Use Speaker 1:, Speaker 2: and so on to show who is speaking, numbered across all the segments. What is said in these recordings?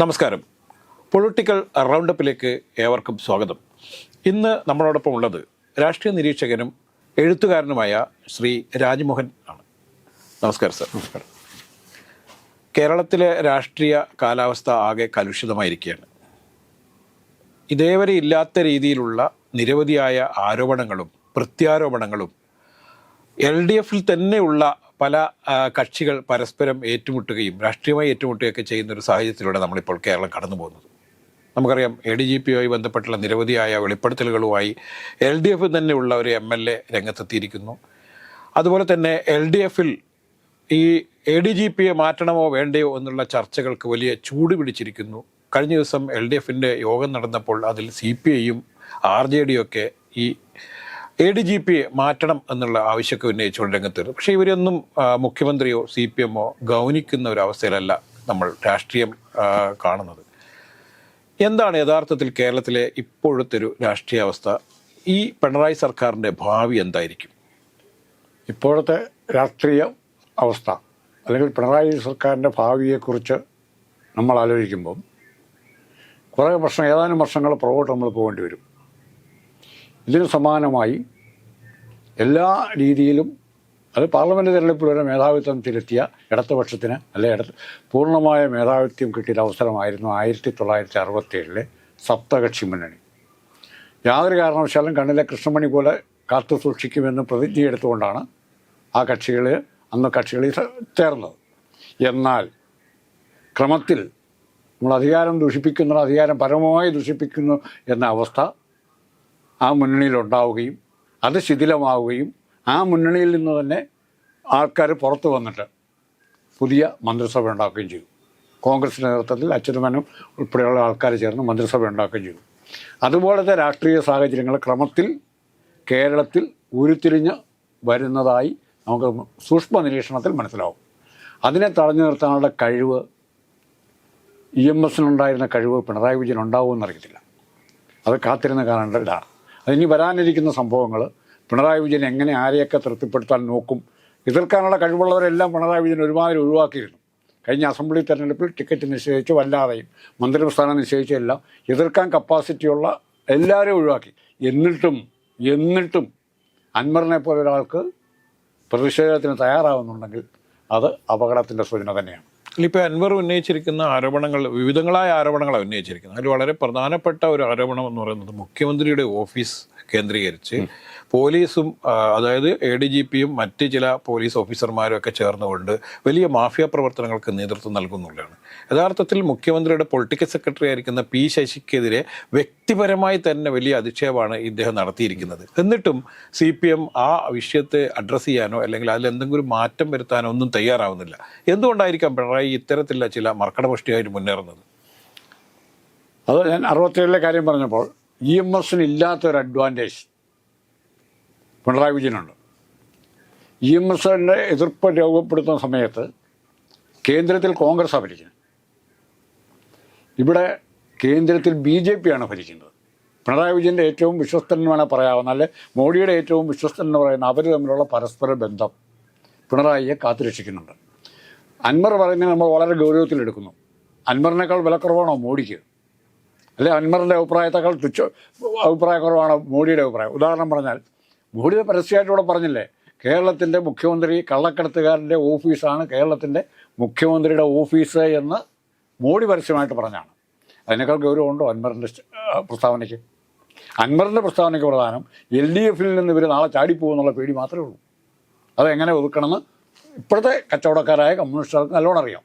Speaker 1: നമസ്കാരം പൊളിറ്റിക്കൽ റൗണ്ടപ്പിലേക്ക് ഏവർക്കും സ്വാഗതം ഇന്ന് നമ്മളോടൊപ്പം ഉള്ളത് രാഷ്ട്രീയ നിരീക്ഷകനും എഴുത്തുകാരനുമായ ശ്രീ രാജ്മോഹൻ ആണ് നമസ്കാരം സർ നമസ്കാരം കേരളത്തിലെ രാഷ്ട്രീയ കാലാവസ്ഥ ആകെ കലുഷിതമായിരിക്കുകയാണ് ഇതേവരെ ഇല്ലാത്ത രീതിയിലുള്ള നിരവധിയായ ആരോപണങ്ങളും പ്രത്യാരോപണങ്ങളും എൽ ഡി എഫിൽ തന്നെയുള്ള പല കക്ഷികൾ പരസ്പരം ഏറ്റുമുട്ടുകയും രാഷ്ട്രീയമായി ഏറ്റുമുട്ടുകയൊക്കെ ചെയ്യുന്ന ഒരു സാഹചര്യത്തിലൂടെ നമ്മളിപ്പോൾ കേരളം കടന്നു പോകുന്നത് നമുക്കറിയാം എ ഡി ജി പിയുമായി ബന്ധപ്പെട്ടുള്ള നിരവധിയായ വെളിപ്പെടുത്തലുകളുമായി എൽ ഡി എഫിൽ തന്നെയുള്ള ഒരു എം എൽ എ രംഗത്തെത്തിയിരിക്കുന്നു അതുപോലെ തന്നെ എൽ ഡി എഫിൽ ഈ എ ഡി ജി പിയെ മാറ്റണമോ വേണ്ടയോ എന്നുള്ള ചർച്ചകൾക്ക് വലിയ ചൂട് പിടിച്ചിരിക്കുന്നു കഴിഞ്ഞ ദിവസം എൽ ഡി എഫിൻ്റെ യോഗം നടന്നപ്പോൾ അതിൽ സി പി ഐയും ആർ ജെ ഡിയും ഒക്കെ ഈ എ ഡി ജി പിയെ മാറ്റണം എന്നുള്ള ആവശ്യമൊക്കെ ഉന്നയിച്ചുകൊണ്ട് രംഗത്ത് പക്ഷേ ഇവരൊന്നും മുഖ്യമന്ത്രിയോ സി പി എമ്മോ ഗൗനിക്കുന്ന ഒരു അവസ്ഥയിലല്ല നമ്മൾ രാഷ്ട്രീയം കാണുന്നത് എന്താണ് യഥാർത്ഥത്തിൽ കേരളത്തിലെ ഇപ്പോഴത്തെ ഒരു രാഷ്ട്രീയ അവസ്ഥ ഈ പിണറായി സർക്കാരിൻ്റെ ഭാവി എന്തായിരിക്കും
Speaker 2: ഇപ്പോഴത്തെ രാഷ്ട്രീയ അവസ്ഥ അല്ലെങ്കിൽ പിണറായി സർക്കാരിൻ്റെ ഭാവിയെക്കുറിച്ച് നമ്മൾ ആലോചിക്കുമ്പം കുറേ വർഷം ഏതാനും വർഷങ്ങൾ പുറകോട്ട് നമ്മൾ പോകേണ്ടി വരും ഇതിന് സമാനമായി എല്ലാ രീതിയിലും അത് പാർലമെൻറ്റ് വരെ മേധാവിത്വം തിരുത്തിയ ഇടതുപക്ഷത്തിന് അല്ലെ ഇട പൂർണ്ണമായ മേധാവിത്വം കിട്ടിയ അവസരമായിരുന്നു ആയിരത്തി തൊള്ളായിരത്തി അറുപത്തേഴിലെ സപ്തകക്ഷി മുന്നണി യാതൊരു കാരണവശാലും കണ്ണിലെ കൃഷ്ണമണി പോലെ കാത്തു സൂക്ഷിക്കുമെന്ന് പ്രതിജ്ഞയെടുത്തുകൊണ്ടാണ് ആ കക്ഷികൾ അന്ന് കക്ഷികളിൽ ചേർന്നത് എന്നാൽ ക്രമത്തിൽ നമ്മൾ അധികാരം ദൂഷിപ്പിക്കുന്ന അധികാരം പരമമായി ദുഷിപ്പിക്കുന്നു എന്ന അവസ്ഥ ആ മുന്നണിയിൽ ഉണ്ടാവുകയും അത് ശിഥിലമാവുകയും ആ മുന്നണിയിൽ നിന്ന് തന്നെ ആൾക്കാർ പുറത്തു വന്നിട്ട് പുതിയ മന്ത്രിസഭ ഉണ്ടാക്കുകയും ചെയ്തു കോൺഗ്രസ് നേതൃത്വത്തിൽ അച്യുതമനും ഉൾപ്പെടെയുള്ള ആൾക്കാർ ചേർന്ന് മന്ത്രിസഭ ഉണ്ടാക്കുകയും ചെയ്തു അതുപോലത്തെ രാഷ്ട്രീയ സാഹചര്യങ്ങൾ ക്രമത്തിൽ കേരളത്തിൽ ഉരുത്തിരിഞ്ഞ് വരുന്നതായി നമുക്ക് സൂക്ഷ്മ നിരീക്ഷണത്തിൽ മനസ്സിലാവും അതിനെ തടഞ്ഞു നിർത്താനുള്ള കഴിവ് ഇ എം എസിനുണ്ടായിരുന്ന കഴിവ് പിണറായി വിജയൻ ഉണ്ടാവുമെന്നറിയത്തില്ല അത് കാത്തിരുന്ന കാലണ്ടാണ് അതിനി വരാനിരിക്കുന്ന സംഭവങ്ങൾ പിണറായി വിജയൻ എങ്ങനെ ആരെയൊക്കെ തൃപ്തിപ്പെടുത്താൻ നോക്കും എതിർക്കാനുള്ള കഴിവുള്ളവരെല്ലാം പിണറായി വിജയൻ ഒരുമാതിരി ഒഴിവാക്കിയിരുന്നു കഴിഞ്ഞ അസംബ്ലി തെരഞ്ഞെടുപ്പിൽ ടിക്കറ്റ് നിശ്ചയിച്ച് വല്ലാതെയും മന്ത്രിസ്ഥാനം നിശ്ചയിച്ചെല്ലാം എതിർക്കാൻ കപ്പാസിറ്റിയുള്ള എല്ലാവരെയും ഒഴിവാക്കി എന്നിട്ടും എന്നിട്ടും അൻവറിനെ പോലൊരാൾക്ക് ഒരാൾക്ക് പ്രതിഷേധത്തിന് തയ്യാറാവുന്നുണ്ടെങ്കിൽ അത് അപകടത്തിൻ്റെ സൂചന തന്നെയാണ്
Speaker 1: ഇപ്പോൾ അൻവർ ഉന്നയിച്ചിരിക്കുന്ന ആരോപണങ്ങൾ വിവിധങ്ങളായ ആരോപണങ്ങളാണ് ഉന്നയിച്ചിരിക്കുന്നത് അതിൽ വളരെ പ്രധാനപ്പെട്ട ഒരു ആരോപണം എന്ന് പറയുന്നത് മുഖ്യമന്ത്രിയുടെ ഓഫീസ് കേന്ദ്രീകരിച്ച് പോലീസും അതായത് എ ഡി ജി പിയും മറ്റ് ചില പോലീസ് ഓഫീസർമാരും ഒക്കെ ചേർന്നുകൊണ്ട് വലിയ മാഫിയ പ്രവർത്തനങ്ങൾക്ക് നേതൃത്വം നൽകുന്നുള്ളതാണ് യഥാർത്ഥത്തിൽ മുഖ്യമന്ത്രിയുടെ പൊളിറ്റിക്കൽ സെക്രട്ടറി ആയിരിക്കുന്ന പി ശശിക്കെതിരെ വ്യക്തിപരമായി തന്നെ വലിയ അധിക്ഷേപമാണ് ഇദ്ദേഹം നടത്തിയിരിക്കുന്നത് എന്നിട്ടും സി പി എം ആ വിഷയത്തെ അഡ്രസ്സ് ചെയ്യാനോ അല്ലെങ്കിൽ അതിൽ എന്തെങ്കിലും മാറ്റം വരുത്താനോ ഒന്നും തയ്യാറാവുന്നില്ല എന്തുകൊണ്ടായിരിക്കാം പിണറായി ഇത്തരത്തിലുള്ള ചില മർക്കടപുഷ്ടിയായിട്ട് മുന്നേറുന്നത്
Speaker 2: അത് ഞാൻ അറുപത്തിയേഴിലെ കാര്യം പറഞ്ഞപ്പോൾ ഇ എം എസിന് ഇല്ലാത്തൊരു അഡ്വാൻറ്റേജ് പിണറായി വിജയനുണ്ട് ഇ എം എസിൻ്റെ എതിർപ്പ് രൂപപ്പെടുത്തുന്ന സമയത്ത് കേന്ദ്രത്തിൽ കോൺഗ്രസ്സാണ് ഭരിക്കുന്നത് ഇവിടെ കേന്ദ്രത്തിൽ ബി ജെ പിയാണ് ഭരിക്കുന്നത് പിണറായി വിജയൻ്റെ ഏറ്റവും വിശ്വസ്തൻ വേണമെങ്കിൽ പറയാവുന്ന അല്ലെ മോഡിയുടെ ഏറ്റവും വിശ്വസ്തൻ എന്ന് പറയുന്ന അവർ തമ്മിലുള്ള പരസ്പര ബന്ധം പിണറായിയെ കാത്തുരക്ഷിക്കുന്നുണ്ട് അൻവർ പറയുന്നത് നമ്മൾ വളരെ ഗൗരവത്തിലെടുക്കുന്നു അൻവറിനേക്കാൾ വിലക്കുറവാണോ മോഡിക്ക് അല്ലെ അൻമറിൻ്റെ അഭിപ്രായത്തെക്കാൾ തുച്ഛ അഭിപ്രായ കുറവാണ് മോഡിയുടെ അഭിപ്രായം ഉദാഹരണം പറഞ്ഞാൽ മോഡി പരസ്യമായിട്ട് ഇവിടെ പറഞ്ഞില്ലേ കേരളത്തിൻ്റെ മുഖ്യമന്ത്രി കള്ളക്കടത്തുകാരൻ്റെ ഓഫീസാണ് കേരളത്തിൻ്റെ മുഖ്യമന്ത്രിയുടെ ഓഫീസ് എന്ന് മോഡി പരസ്യമായിട്ട് പറഞ്ഞാണ് അതിനേക്കാൾ ഗൗരവമുണ്ടോ അൻമറിൻ്റെ പ്രസ്താവനയ്ക്ക് അൻവറിൻ്റെ പ്രസ്താവനയ്ക്ക് പ്രധാനം എൽ ഡി എഫിൽ നിന്ന് ഇവർ നാളെ ചാടിപ്പോകുമെന്നുള്ള പേടി മാത്രമേ ഉള്ളൂ അതെങ്ങനെ ഒതുക്കണമെന്ന് ഇപ്പോഴത്തെ കച്ചവടക്കാരായ കമ്മ്യൂണിസ്റ്റുകൾക്ക് നല്ലോണം അറിയാം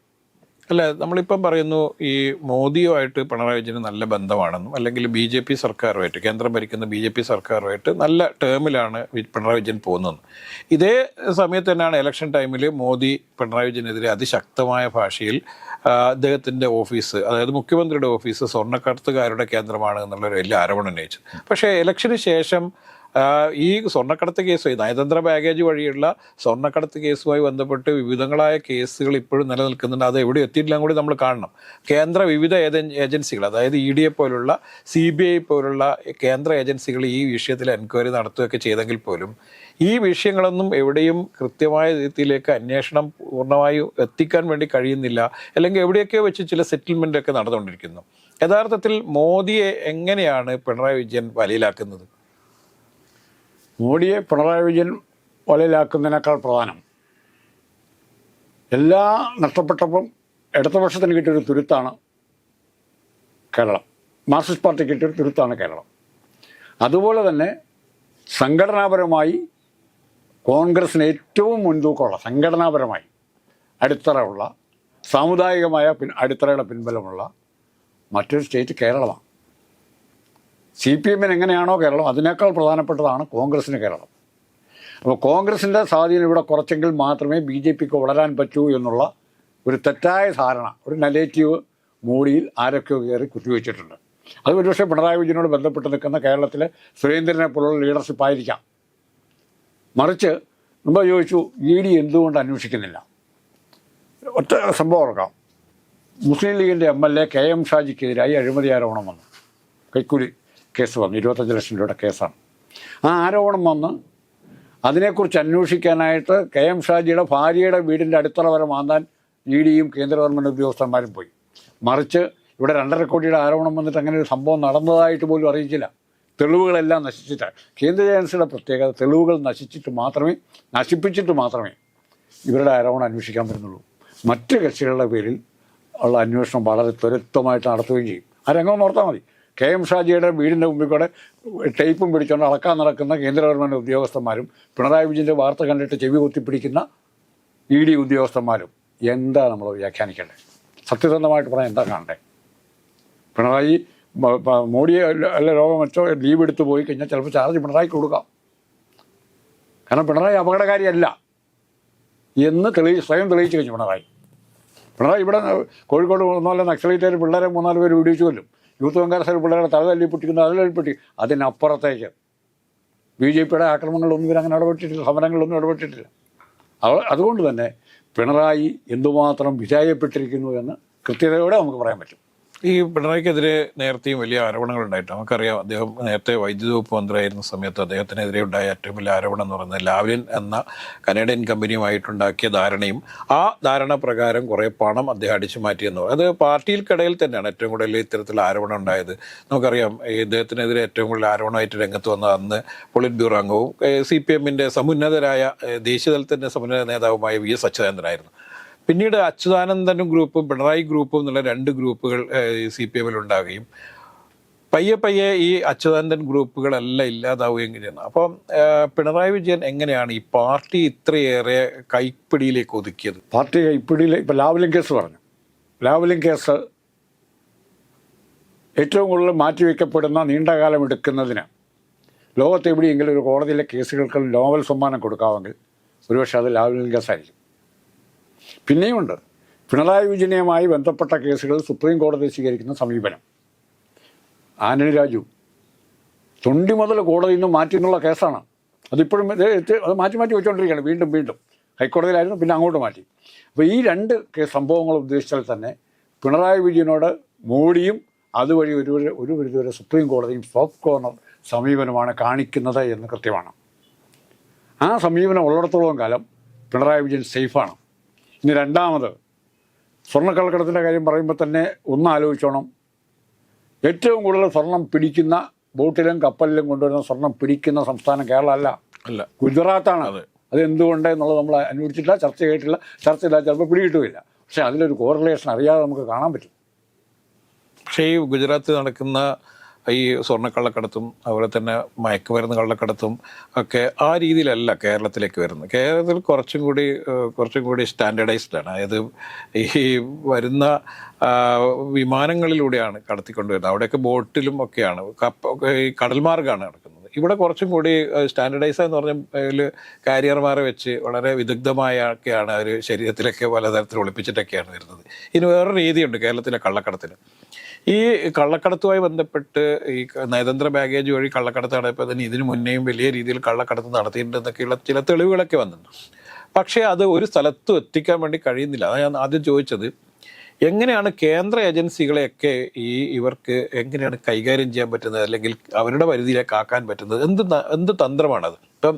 Speaker 1: അല്ല നമ്മളിപ്പം പറയുന്നു ഈ മോദിയുമായിട്ട് പിണറായി വിജയന് നല്ല ബന്ധമാണെന്നും അല്ലെങ്കിൽ ബി ജെ പി സർക്കാരുമായിട്ട് കേന്ദ്രം ഭരിക്കുന്ന ബി ജെ പി സർക്കാരുമായിട്ട് നല്ല ടേമിലാണ് പിണറായി വിജയൻ പോകുന്നതെന്ന് ഇതേ സമയത്ത് തന്നെയാണ് ഇലക്ഷൻ ടൈമിൽ മോദി പിണറായി വിജയനെതിരെ അതിശക്തമായ ഭാഷയിൽ അദ്ദേഹത്തിൻ്റെ ഓഫീസ് അതായത് മുഖ്യമന്ത്രിയുടെ ഓഫീസ് സ്വർണ്ണക്കടത്തുകാരുടെ കേന്ദ്രമാണ് എന്നുള്ളൊരു വലിയ ആരോപണം ഉന്നയിച്ചത് പക്ഷേ ഇലക്ഷന് ശേഷം ഈ സ്വർണ്ണക്കടത്ത് കേസ് നയതന്ത്ര ബാഗേജ് വഴിയുള്ള സ്വർണ്ണക്കടത്ത് കേസുമായി ബന്ധപ്പെട്ട് വിവിധങ്ങളായ കേസുകൾ ഇപ്പോഴും നിലനിൽക്കുന്നുണ്ട് അത് എവിടെ എത്തിയിട്ടില്ല കൂടി നമ്മൾ കാണണം കേന്ദ്ര വിവിധ ഏജൻസികൾ അതായത് ഇ ഡി എ പോലുള്ള സി ബി ഐ പോലുള്ള കേന്ദ്ര ഏജൻസികൾ ഈ വിഷയത്തിൽ എൻക്വയറി നടത്തുകയൊക്കെ ചെയ്തെങ്കിൽ പോലും ഈ വിഷയങ്ങളൊന്നും എവിടെയും കൃത്യമായ രീതിയിലേക്ക് അന്വേഷണം പൂർണ്ണമായും എത്തിക്കാൻ വേണ്ടി കഴിയുന്നില്ല അല്ലെങ്കിൽ എവിടെയൊക്കെയോ വെച്ച് ചില സെറ്റിൽമെൻ്റൊക്കെ ഒക്കെ നടന്നുകൊണ്ടിരിക്കുന്നു യഥാർത്ഥത്തിൽ മോദിയെ എങ്ങനെയാണ് പിണറായി വിജയൻ വലയിലാക്കുന്നത്
Speaker 2: മോഡിയെ പിണറായി വിജയൻ വലയിലാക്കുന്നതിനേക്കാൾ പ്രധാനം എല്ലാ നഷ്ടപ്പെട്ടപ്പം ഇടതുപക്ഷത്തിന് കിട്ടിയൊരു തുരുത്താണ് കേരളം മാർക്സിസ്റ്റ് പാർട്ടി കിട്ടിയൊരു തുരുത്താണ് കേരളം അതുപോലെ തന്നെ സംഘടനാപരമായി കോൺഗ്രസിന് ഏറ്റവും മുൻതൂക്കമുള്ള സംഘടനാപരമായി അടിത്തറയുള്ള സാമുദായികമായ പിൻ അടിത്തറയുടെ പിൻബലമുള്ള മറ്റൊരു സ്റ്റേറ്റ് കേരളമാണ് സി പി എമ്മിന് എങ്ങനെയാണോ കേരളം അതിനേക്കാൾ പ്രധാനപ്പെട്ടതാണ് കോൺഗ്രസിന് കേരളം അപ്പോൾ കോൺഗ്രസിൻ്റെ സ്വാധീനം ഇവിടെ കുറച്ചെങ്കിൽ മാത്രമേ ബി ജെ പിക്ക് വളരാൻ പറ്റൂ എന്നുള്ള ഒരു തെറ്റായ ധാരണ ഒരു നെഗറ്റീവ് മോഡിയിൽ ആരൊക്കെ കയറി കുത്തിവെച്ചിട്ടുണ്ട് അത് ഒരുപക്ഷെ പിണറായി വിജയനോട് ബന്ധപ്പെട്ട് നിൽക്കുന്ന കേരളത്തിലെ സുരേന്ദ്രനെ പോലുള്ള ലീഡർഷിപ്പ് ആയിരിക്കാം മറിച്ച് മുമ്പ് ചോദിച്ചു ഇ ഡി എന്തുകൊണ്ട് അന്വേഷിക്കുന്നില്ല ഒറ്റ സംഭവം ഓർക്കാം മുസ്ലിം ലീഗിൻ്റെ M L A K M ഷാജിക്കെതിരായി അഴിമതി ആരോപണം വന്നു കൈക്കൂലി കേസ് വന്നു ഇരുപത്തഞ്ച് ലക്ഷം രൂപയുടെ കേസാണ് ആ ആരോപണം വന്ന് അതിനെക്കുറിച്ച് അന്വേഷിക്കാനായിട്ട് കെ എം ഷാജിയുടെ ഭാര്യയുടെ വീടിൻ്റെ അടിത്തറ വരെ മാന്താൻ ഇ ഡിയും കേന്ദ്ര ഗവൺമെൻറ് ഉദ്യോഗസ്ഥന്മാരും പോയി മറിച്ച് ഇവിടെ രണ്ടര കോടിയുടെ ആരോപണം വന്നിട്ട് അങ്ങനെ ഒരു സംഭവം നടന്നതായിട്ട് പോലും അറിയിച്ചില്ല തെളിവുകളെല്ലാം നശിച്ചിട്ടാണ് കേന്ദ്ര ഏജൻസിയുടെ പ്രത്യേകത തെളിവുകൾ നശിച്ചിട്ട് മാത്രമേ നശിപ്പിച്ചിട്ട് മാത്രമേ ഇവരുടെ ആരോപണം അന്വേഷിക്കാൻ പറ്റുന്നുള്ളൂ മറ്റ് കക്ഷികളുടെ പേരിൽ ഉള്ള അന്വേഷണം വളരെ ത്വരിതമായിട്ട് നടത്തുകയും ചെയ്യും ആ രംഗം ഓർത്താൽ മതി കെ എം ഷാജിയുടെ വീടിൻ്റെ മുമ്പിൽ കൂടെ ടേപ്പും പിടിച്ചുകൊണ്ട് അളക്കാൻ നടക്കുന്ന കേന്ദ്ര ഗവൺമെൻറ് ഉദ്യോഗസ്ഥന്മാരും പിണറായി വിജയൻ്റെ വാർത്ത കണ്ടിട്ട് ചെവി കുത്തിപ്പിടിക്കുന്ന ഇ ഡി ഉദ്യോഗസ്ഥന്മാരും എന്താ നമ്മൾ വ്യാഖ്യാനിക്കേണ്ടത് സത്യസന്ധമായിട്ട് പറയാൻ എന്താ കാണണ്ടേ പിണറായി മോഡിയെ അല്ല രോഗം വെച്ചോ ലീവ് എടുത്തു പോയി കഴിഞ്ഞാൽ ചിലപ്പോൾ ചാർജ് പിണറായിക്ക് കൊടുക്കാം കാരണം പിണറായി അപകടകാരിയല്ല എന്ന് തെളി സ്വയം തെളിയിച്ചു കഴിഞ്ഞു പിണറായി പിണറായി ഇവിടെ കോഴിക്കോട് പോലെ നക്സലൈറ്റായിട്ട് പിള്ളേരെ മൂന്നാല് പേര് വീടിച്ചു കൊല്ലും യൂത്ത് കോൺഗ്രസ് പിള്ളേരുടെ തലതല്ലി പൊട്ടിക്കുന്നു അതിലല്ലി പൊട്ടി അതിനപ്പുറത്തേക്ക് ബി ജെ പിയുടെ ആക്രമണങ്ങളൊന്നും അങ്ങനെ ഇടപെട്ടിട്ടില്ല സമരങ്ങളൊന്നും ഇടപെട്ടിട്ടില്ല അതുകൊണ്ട് തന്നെ പിണറായി എന്തുമാത്രം വിജയപ്പെട്ടിരിക്കുന്നു എന്ന് കൃത്യതയോടെ നമുക്ക് പറയാൻ പറ്റും
Speaker 1: ഈ പിണറായിക്കെതിരെ നേരത്തെയും വലിയ ആരോപണങ്ങൾ ഉണ്ടായിട്ട് നമുക്കറിയാം അദ്ദേഹം നേരത്തെ വൈദ്യുതി വകുപ്പ് മന്ത്രിയായിരുന്ന സമയത്ത് അദ്ദേഹത്തിനെതിരെ ഉണ്ടായ ഏറ്റവും വലിയ ആരോപണം എന്ന് പറയുന്നത് ലാവ്ലിൻ എന്ന കനേഡിയൻ കമ്പനിയുമായിട്ടുണ്ടാക്കിയ ധാരണയും ആ ധാരണ പ്രകാരം കുറേ പണം അദ്ദേഹം അടിച്ചു മാറ്റിയെന്ന് അത് പാർട്ടിയിൽ കടയിൽ തന്നെയാണ് ഏറ്റവും കൂടുതൽ ഇത്തരത്തിൽ ആരോപണം ഉണ്ടായത് നമുക്കറിയാം ഇദ്ദേഹത്തിനെതിരെ ഏറ്റവും കൂടുതൽ ആരോപണമായിട്ട് രംഗത്ത് വന്ന അന്ന് പൊളിറ്റ് ബ്യൂറോ അംഗവും സി പി എമ്മിൻ്റെ സമുന്നതരായ ദേശീയതലത്തിൻ്റെ സമുന്നത നേതാവുമായ വി എസ് അച്യുതാനന്ദനായിരുന്നു പിന്നീട് അച്യുതാനന്ദനും ഗ്രൂപ്പും പിണറായി ഗ്രൂപ്പും എന്നുള്ള രണ്ട് ഗ്രൂപ്പുകൾ സി പി എമ്മിൽ ഉണ്ടാവുകയും പയ്യെ പയ്യെ ഈ അച്യുതാനന്ദൻ ഗ്രൂപ്പുകളെല്ലാം ഇല്ലാതാവുകയും ചെയ്യുന്നു അപ്പോൾ പിണറായി വിജയൻ എങ്ങനെയാണ് ഈ പാർട്ടി ഇത്രയേറെ കൈപ്പിടിയിലേക്ക് ഒതുക്കിയത്
Speaker 2: പാർട്ടി കൈപ്പിടിയിൽ ഇപ്പം ലാവലിംഗ് കേസ് പറഞ്ഞു ലാവലിംഗ് കേസ് ഏറ്റവും കൂടുതൽ മാറ്റിവെക്കപ്പെടുന്ന നീണ്ടകാലം എടുക്കുന്നതിന് ലോകത്തെവിടെയെങ്കിലും ഒരു കോടതിയിലെ കേസുകൾക്ക് നോവൽ സമ്മാനം കൊടുക്കാമെങ്കിൽ ഒരുപക്ഷെ അത് ലാവലിംഗ് കേസായിരിക്കും പിന്നെയുമുണ്ട് പിണറായി വിജയനുമായി ബന്ധപ്പെട്ട കേസുകൾ സുപ്രീം കോടതി സ്വീകരിക്കുന്ന സമീപനം ആന്റണി രാജു തൊണ്ടി മുതൽ കോടതിയിൽ നിന്ന് മാറ്റി എന്നുള്ള കേസാണ് അതിപ്പോഴും അത് മാറ്റി മാറ്റി വെച്ചുകൊണ്ടിരിക്കുകയാണ് വീണ്ടും വീണ്ടും ഹൈക്കോടതിയിലായിരുന്നു പിന്നെ അങ്ങോട്ട് മാറ്റി അപ്പോൾ ഈ രണ്ട് സംഭവങ്ങൾ ഉദ്ദേശിച്ചാൽ തന്നെ പിണറായി വിജയനോട് മോഡിയും അതുവഴി ഒരു ഒരു പരിധിവരെ സുപ്രീം കോടതിയും സോഫ്റ്റ് കോർണർ സമീപനമാണ് കാണിക്കുന്നത് എന്ന് കൃത്യമാണ് ആ സമീപനം ഉള്ളിടത്തോളം കാലം പിണറായി വിജയൻ സേഫാണ് ഇനി രണ്ടാമത് സ്വർണ്ണക്കള്ളക്കടത്തിൻ്റെ കാര്യം പറയുമ്പോൾ തന്നെ ഒന്ന് ആലോചിച്ചോണം ഏറ്റവും കൂടുതൽ സ്വർണം പിടിക്കുന്ന ബോട്ടിലും കപ്പലിലും കൊണ്ടുവരുന്ന സ്വർണം പിടിക്കുന്ന സംസ്ഥാനം കേരളമല്ല അല്ല ഗുജറാത്താണ് അത് അതെന്തുകൊണ്ട് എന്നുള്ളത് നമ്മൾ അന്വേഷിച്ചിട്ടില്ല ചർച്ച ചെയ്തിട്ടില്ല ചർച്ച ചെയ്താൽ ചിലപ്പോൾ പിടികിട്ടുമില്ല പക്ഷേ അതിലൊരു കോറിലേഷൻ അറിയാതെ നമുക്ക് കാണാൻ പറ്റും
Speaker 1: പക്ഷേ ഈ ഗുജറാത്ത് നടക്കുന്ന ഈ സ്വർണ്ണക്കള്ളക്കടത്തും അതുപോലെ തന്നെ മയക്കുമരുന്ന് കള്ളക്കടത്തും ഒക്കെ ആ രീതിയിലല്ല കേരളത്തിലേക്ക് വരുന്നത് കേരളത്തിൽ കുറച്ചും കൂടി കുറച്ചും കൂടി ആണ് അതായത് ഈ വരുന്ന വിമാനങ്ങളിലൂടെയാണ് കടത്തിക്കൊണ്ടുവരുന്നത് അവിടെയൊക്കെ ബോട്ടിലും ഒക്കെയാണ് കപ്പ ഈ കടൽ മാർഗ്ഗമാണ് നടക്കുന്നത് ഇവിടെ കുറച്ചും കൂടി സ്റ്റാൻഡർഡൈസ് എന്ന് പറഞ്ഞാൽ കാരിയർമാരെ വെച്ച് വളരെ ഒക്കെയാണ് അവർ ശരീരത്തിലൊക്കെ പലതരത്തിൽ ഒളിപ്പിച്ചിട്ടൊക്കെയാണ് വരുന്നത് ഇനി വേറൊരു രീതിയുണ്ട് കേരളത്തിലെ കള്ളക്കടത്തിന് ഈ കള്ളക്കടത്തുമായി ബന്ധപ്പെട്ട് ഈ നയതന്ത്ര ബാഗേജ് വഴി കള്ളക്കടത്ത് നടത്തിയപ്പോൾ തന്നെ ഇതിനു മുന്നേയും വലിയ രീതിയിൽ കള്ളക്കടത്ത് നടത്തിയിട്ടുണ്ടെന്നൊക്കെയുള്ള ചില തെളിവുകളൊക്കെ വന്നിട്ടുണ്ട് പക്ഷേ അത് ഒരു സ്ഥലത്തും എത്തിക്കാൻ വേണ്ടി കഴിയുന്നില്ല അതാണ് ഞാൻ ആദ്യം ചോദിച്ചത് എങ്ങനെയാണ് കേന്ദ്ര ഏജൻസികളെയൊക്കെ ഈ ഇവർക്ക് എങ്ങനെയാണ് കൈകാര്യം ചെയ്യാൻ പറ്റുന്നത് അല്ലെങ്കിൽ അവരുടെ പരിധിയിലേക്ക് ആക്കാൻ പറ്റുന്നത് എന്ത് എന്ത് തന്ത്രമാണത് ഇപ്പം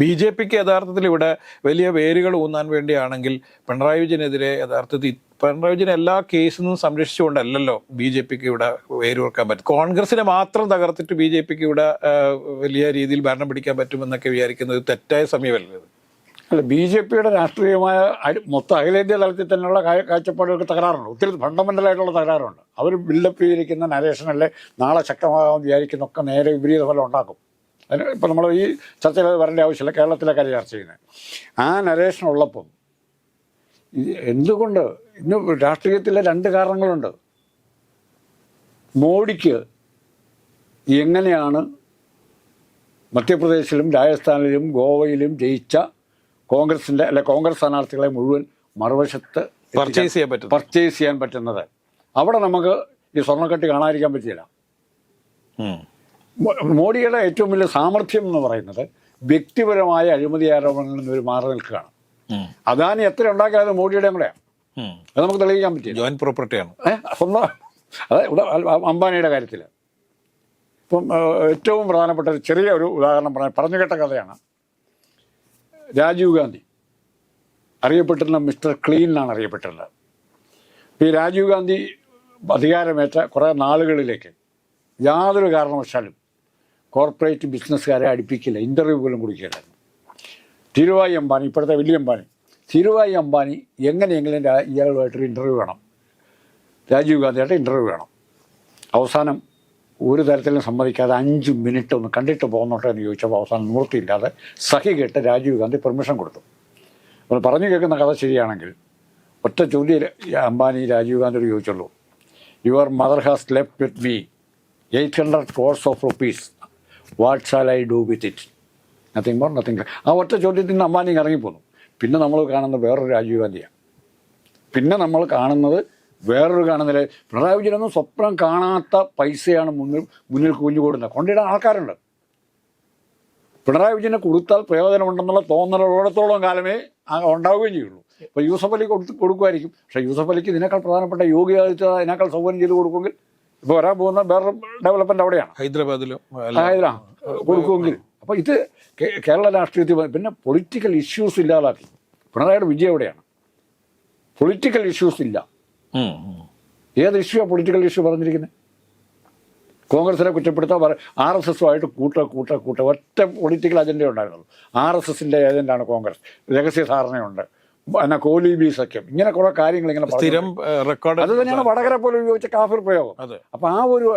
Speaker 1: ബി ജെ പിക്ക് യഥാർത്ഥത്തിൽ ഇവിടെ വലിയ വേരുകൾ ഊന്നാൻ വേണ്ടിയാണെങ്കിൽ പിണറായി വിജയനെതിരെ യഥാർത്ഥത്തിൽ പിണറായി വിജയൻ എല്ലാ കേസിൽ നിന്നും സംരക്ഷിച്ചുകൊണ്ടല്ലല്ലോ ബി ജെ പിക്ക് ഇവിടെ വേരൂർക്കാൻ പറ്റും കോൺഗ്രസിനെ മാത്രം തകർത്തിട്ട് ബി ജെ പിക്ക് ഇവിടെ വലിയ രീതിയിൽ ഭരണം പിടിക്കാൻ പറ്റുമെന്നൊക്കെ വിചാരിക്കുന്നത് തെറ്റായ സമയമല്ലേ
Speaker 2: അല്ല ബി ജെ പിയുടെ രാഷ്ട്രീയമായ മൊത്തം അഖിലേന്ത്യാ തലത്തിൽ തന്നെയുള്ള കാഴ്ചപ്പാടുകൾക്ക് തകരാറുണ്ട് ഒത്തിരി ഫണ്ടമെൻ്റലായിട്ടുള്ള തകരാറുണ്ട് അവർ ബിൽഡപ്പ് ചെയ്തിരിക്കുന്ന നരേഷനല്ലേ നാളെ ശക്തമാകാമെന്ന് വിചാരിക്കുന്നൊക്കെ നേരെ വിപരീത ഫലം ഉണ്ടാക്കും അതിന് ഇപ്പം നമ്മൾ ഈ ചർച്ചയിൽ അത് വരേണ്ട ആവശ്യമില്ല കേരളത്തിലെ കാര്യം ചർച്ച ചെയ്യുന്നത് ആ നരേഷൻ ഉള്ളപ്പം എന്തുകൊണ്ട് ഇന്ന് രാഷ്ട്രീയത്തിലെ രണ്ട് കാരണങ്ങളുണ്ട് മോഡിക്ക് എങ്ങനെയാണ് മധ്യപ്രദേശിലും രാജസ്ഥാനിലും ഗോവയിലും ജയിച്ച കോൺഗ്രസിൻ്റെ അല്ലെ കോൺഗ്രസ് സ്ഥാനാർത്ഥികളെ മുഴുവൻ മറുവശത്ത്
Speaker 1: പർച്ചേസ് ചെയ്യാൻ പറ്റും
Speaker 2: പർച്ചേസ് ചെയ്യാൻ പറ്റുന്നത് അവിടെ നമുക്ക് ഈ സ്വർണ്ണക്കെട്ടി കാണാതിരിക്കാൻ പറ്റിയില്ല മോഡിയുടെ ഏറ്റവും വലിയ സാമർഥ്യം എന്ന് പറയുന്നത് വ്യക്തിപരമായ അഴിമതി ആരോപണങ്ങളിൽ നിന്ന് ഒരു മാറി നിൽക്കുകയാണ് അദാനി എത്ര ഉണ്ടാക്കിയത് മോഡിയുടെ കൂടെയാണ്
Speaker 1: അത് നമുക്ക് തെളിയിക്കാൻ പറ്റും ജോയിന്റ് പ്രോപ്പർട്ടിയാണ്
Speaker 2: സ്വന്തം അംബാനിയുടെ കാര്യത്തിൽ ഇപ്പം ഏറ്റവും പ്രധാനപ്പെട്ട ഒരു ചെറിയ ഒരു ഉദാഹരണം പറഞ്ഞ പറഞ്ഞു കേട്ട കഥയാണ് രാജീവ് ഗാന്ധി അറിയപ്പെട്ടിരുന്ന മിസ്റ്റർ ക്ലീൻ എന്നാണ് അറിയപ്പെട്ടിരുന്നത് ഈ രാജീവ് ഗാന്ധി അധികാരമേറ്റ കുറേ നാളുകളിലേക്ക് യാതൊരു കാരണവശാലും കോർപ്പറേറ്റ് ബിസിനസ്സുകാരെ അടുപ്പിക്കില്ല ഇൻ്റർവ്യൂ പോലും കൊടുക്കുകയില്ലായിരുന്നു തിരുവായി അംബാനി ഇപ്പോഴത്തെ വലിയ അംബാനി തിരുവായി അംബാനി എങ്ങനെയെങ്കിലും ഇയാളുമായിട്ടൊരു ഇൻ്റർവ്യൂ വേണം രാജീവ് ഗാന്ധിയായിട്ട് ഇൻ്റർവ്യൂ വേണം അവസാനം ഒരു തരത്തിലും സമ്മതിക്കാതെ അഞ്ച് മിനിറ്റ് ഒന്ന് കണ്ടിട്ട് പോകുന്നുണ്ടോ എന്ന് ചോദിച്ചപ്പോൾ അവസാനം നിവൃത്തിയില്ലാതെ സഹി കേട്ട് രാജീവ് ഗാന്ധി പെർമിഷൻ കൊടുത്തു അപ്പോൾ പറഞ്ഞു കേൾക്കുന്ന കഥ ശരിയാണെങ്കിൽ ഒറ്റ ചോദ്യം അംബാനി രാജീവ് ഗാന്ധിയോട് ചോദിച്ചുള്ളൂ your mother has left with me eight hundred crores of rupees what shall I do with it nothing more nothing ആ ഒറ്റ ചോദ്യത്തിൽ നിന്ന് അംബാനി ഇറങ്ങിപ്പോന്നു പിന്നെ നമ്മൾ കാണുന്നത് വേറൊരു രാജീവ് ഗാന്ധിയാണ് പിന്നെ നമ്മൾ കാണുന്നത് വേറൊരു കാണുന്നില്ല പിണറായി വിജയനൊന്നും സ്വപ്നം കാണാത്ത പൈസയാണ് മുന്നിൽ മുന്നിൽ കുഞ്ഞു കൊടുക്കുന്നത് കൊണ്ടിടാൻ ആൾക്കാരുണ്ട് പിണറായി വിജയനെ കൊടുത്താൽ പ്രയോജനമുണ്ടെന്നുള്ള തോന്നലോടത്തോളം കാലമേ ഉണ്ടാവുകയും ചെയ്യുള്ളൂ അപ്പോൾ യൂസഫ് അലി കൊടുത്ത് കൊടുക്കുമായിരിക്കും പക്ഷേ യൂസഫ് അലിക്ക് ഇതിനേക്കാൾ പ്രധാനപ്പെട്ട യോഗ്യ ആദിത്യനാഥ് ഇതിനേക്കാൾ സൗകര്യം ചെയ്ത് കൊടുക്കുമെങ്കിൽ ഇപ്പൊ വരാൻ പോകുന്ന വേറെ ഡെവലപ്മെന്റ് അവിടെയാണ് ഹൈദരാബാദിലോ ഹൈദരാ കൊടുക്കുമെങ്കിൽ അപ്പോൾ ഇത് കേരള രാഷ്ട്രീയത്തിൽ പിന്നെ പൊളിറ്റിക്കൽ ഇഷ്യൂസ് ഇല്ലാതാക്കി പിണറായിയുടെ വിജയം എവിടെയാണ് പൊളിറ്റിക്കൽ ഇഷ്യൂസ് ഇല്ല ഏത് ഇഷ്യൂ പൊളിറ്റിക്കൽ ഇഷ്യൂ പറഞ്ഞിരിക്കുന്നത് കോൺഗ്രസിനെ കുറ്റപ്പെടുത്താൻ പറ ആർ എസ് എസുമായിട്ട് കൂട്ട കൂട്ട കൂട്ട ഒറ്റ പൊളിറ്റിക്കൽ അജണ്ട ഉണ്ടായിരുന്നുള്ളൂ ആർ എസ് എസിന്റെ ഏജൻറ്റാണ് കോൺഗ്രസ് രഹസ്യ ധാരണയുണ്ട് പിന്നെ കോലി ബി സഖ്യം ഇങ്ങനെ കുറെ കാര്യങ്ങൾ ഇങ്ങനെ
Speaker 1: സ്ഥിരം റെക്കോർഡ്
Speaker 2: അത് തന്നെയാണ് വടകര പോലെ ഉപയോഗിച്ച കാഫിർ പ്രയോഗം അപ്പൊ ആ ഒരു